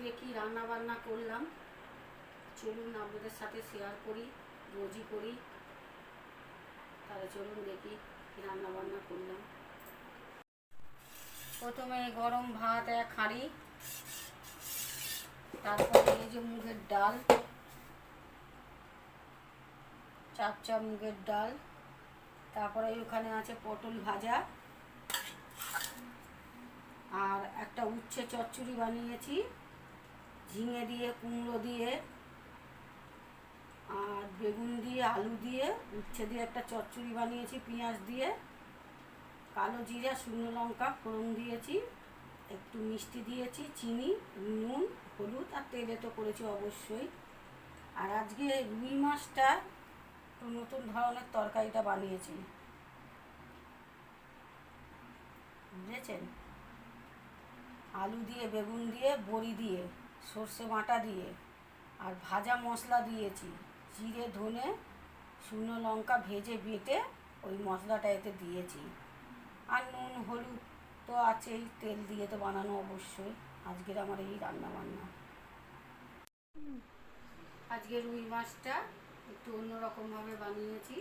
আজকে কি রান্না বান্না করলাম? চলুন আপনাদের সাথে শেয়ার করি, রোজই করি। তাহলে চলুন দেখি কি রান্না বান্না করলাম। প্রথমে গরম ভাত এক হাঁড়ি, তারপর এই যে মুগের ডাল, চাপ চাপ মুগের ডাল, তারপরে ওখানে আছে পটল ভাজা। আর একটা উচ্ছে চচ্চড়ি বানিয়েছি। ঝিঙে দিয়ে, কুমড়ো দিয়ে আর বেগুন দিয়ে, আলু দিয়ে, উচ্ছে দিয়ে একটা চচ্চড়ি বানিয়েছি, পেঁয়াজ দিয়ে, কালো জিরা, শুকনো লঙ্কা, ফোড়ন দিয়েছি, একটু মিষ্টি দিয়েছি, চিনি, নুন, হলুদ আর তেলে তো করেছি অবশ্যই। আর আজকে রুই মাছটা নতুন ধরনের তরকারিটা বানিয়েছি। বুঝেছেন? আলু দিয়ে, বেগুন দিয়ে, বড়ি দিয়ে। সর্ষে বাটা দিয়ে আর ভাজা মশলা দিয়েছি। জিরে, ধনে, শুকনো লঙ্কা ভেজে বেটে ওই মশলাটা এতে দিয়েছি। আর নুন, হলুদ তো আছেই, তেল দিয়ে তো বানানো অবশ্যই। আজকের আমার এই রান্না বান্না আজকে রুই মাছটা একটু অন্যরকমভাবে বানিয়েছি।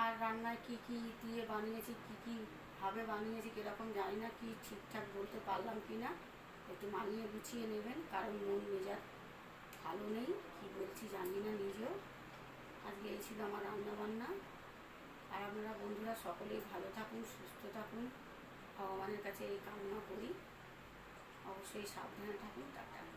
আর রান্নায় কি কি দিয়ে বানিয়েছি, কি কি ভাবে বানিয়েছি কীরকম জানি না, কি ঠিকঠাক বলতে পারলাম কি না একটু মানিয়ে গুছিয়ে নেবেন, কারণ মন মেজাজ ভালো নেই, কি বলছি জানি না নিজেও। আজকে এই ছিল আমার রান্না বান্না আর আপনারা বন্ধুরা সকলেই ভালো থাকুন, সুস্থ থাকুন। ভগবানের কাছে এই কামনা করি। অবশ্যই সাবধানে থাকুন, টাটা।